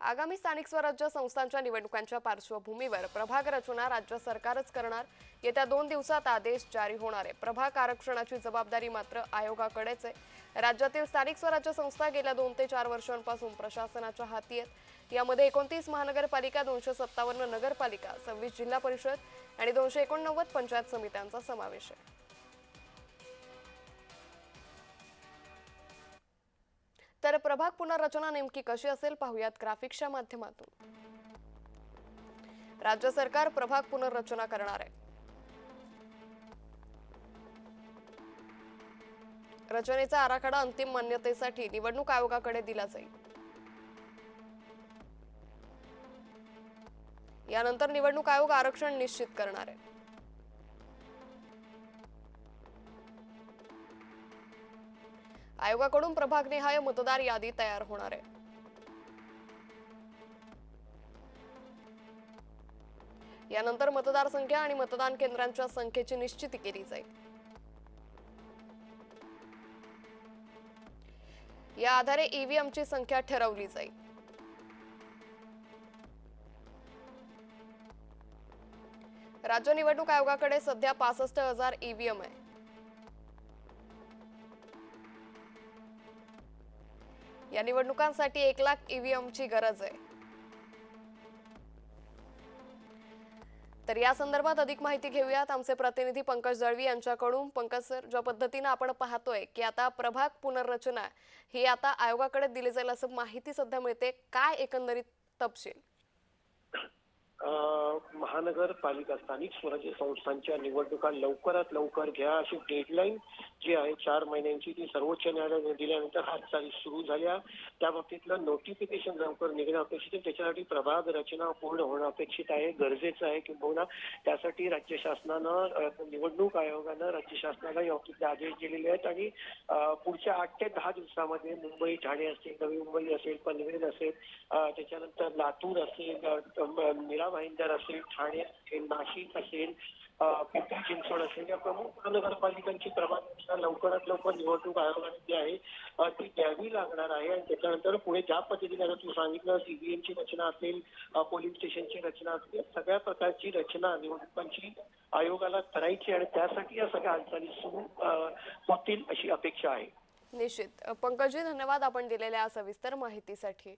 आगामी स्थानिक स्वराज्य संस्थांच्या निवडणुकांच्या पार्श्वभूमीवर प्रभाग रचना राज्य सरकारच करणार. येत्या दोन दिवसात आदेश जारी होणार आहे. प्रभाग आरक्षणाची जबाबदारी मात्र आयोगाकडेच आहे. राज्यातील स्थानिक स्वराज्य संस्था गेल्या दोन ते चार वर्षांपासून प्रशासनाच्या हाती आहेत. यामध्ये एकोणतीस महानगरपालिका दोनशे सत्तावन्न नगरपालिका सव्वीस जिल्हा परिषद आणि दोनशे एकोणनव्वद पंचायत समित्यांचा समावेश आहे. तर प्रभाग पुनर्रचना नेमकी कशी असेल पाहूयात ग्राफिक्सच्या माध्यमातून. राज्य सरकार प्रभाग पुनर्रचना करणार आहे. रचनेचा आराखडा अंतिम मान्यतेसाठी निवडणूक आयोगाकडे दिला जाईल. यानंतर निवडणूक आयोग आरक्षण निश्चित करणार आहे. आयोगाकडून प्रभागनिहाय मतदार यादी तयार होणार आहे. यानंतर मतदार संख्या आणि मतदान केंद्रांच्या संख्येची निश्चिती केली जाईल. या आधारे ईव्हीएमची संख्या ठरवली जाईल. राज्य निवडणूक आयोगाकडे सध्या पासष्ट हजार ईव्हीएम आहे. या निवडणुकांसाठी एक लाख ईव्हीएमची गरज आहे. तर या संदर्भात अधिक माहिती घेऊयात. आमचे प्रतिनिधी पंकज दळवी यांच्याकडून. पंकज सर ज्या पद्धतीनं आपण पाहतोय की आता प्रभाग पुनर्रचना ही आता आयोगाकडे दिली जाईल असं माहिती सध्या मिळते. काय एकंदरीत तपशील? महानगरपालिका स्थानिक स्वराज्य संस्थांच्या निवडणुका लवकरात लवकर घ्या अशी डेडलाईन जी आहे चार महिन्यांची ती सर्वोच्च न्यायालयाने दिल्यानंतर हालचाली सुरू झाल्या. त्या बाबतीतलं नोटिफिकेशन लवकर निघणं अपेक्षित आहे त्याच्यासाठी प्रभाग रचना पूर्ण होणं अपेक्षित आहे गरजेचं आहे किंबहुना त्यासाठी राज्य शासनानं निवडणूक आयोगानं राज्य शासनाला या बाबतीतले आदेश दिलेले आहेत आणि पुढच्या आठ ते दहा दिवसामध्ये मुंबई ठाणे असेल नवी मुंबई असेल पनवेल असेल त्याच्यानंतर लातूर असेल निरा भाईंदर असेल ठाणे असेल नाशिक असेल पिंपरी चिंचवड असेल या प्रमुख महानगरपालिकांची प्रभाग लवकरात लवकर निवडणूक आयोगाने जी आहे ती द्यावी लागणार आहे. आणि त्याच्यानंतर पुढे ज्या पद्धतीने आता तू सांगितलं सीबीएमची रचना असेल पोलीस स्टेशनची रचना असेल सगळ्या प्रकारची रचना निवडणुकांची आयोगाला करायची आणि त्यासाठी या सगळ्या हालचाली सुरू होतील अशी अपेक्षा आहे. निश्चित. पंकजी धन्यवाद आपण दिलेल्या सविस्तर माहितीसाठी.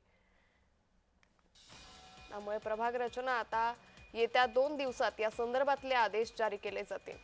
त्यामुळे प्रभाग रचना आता येत्या दोन दिवसात या संदर्भातले आदेश जारी केले जातील.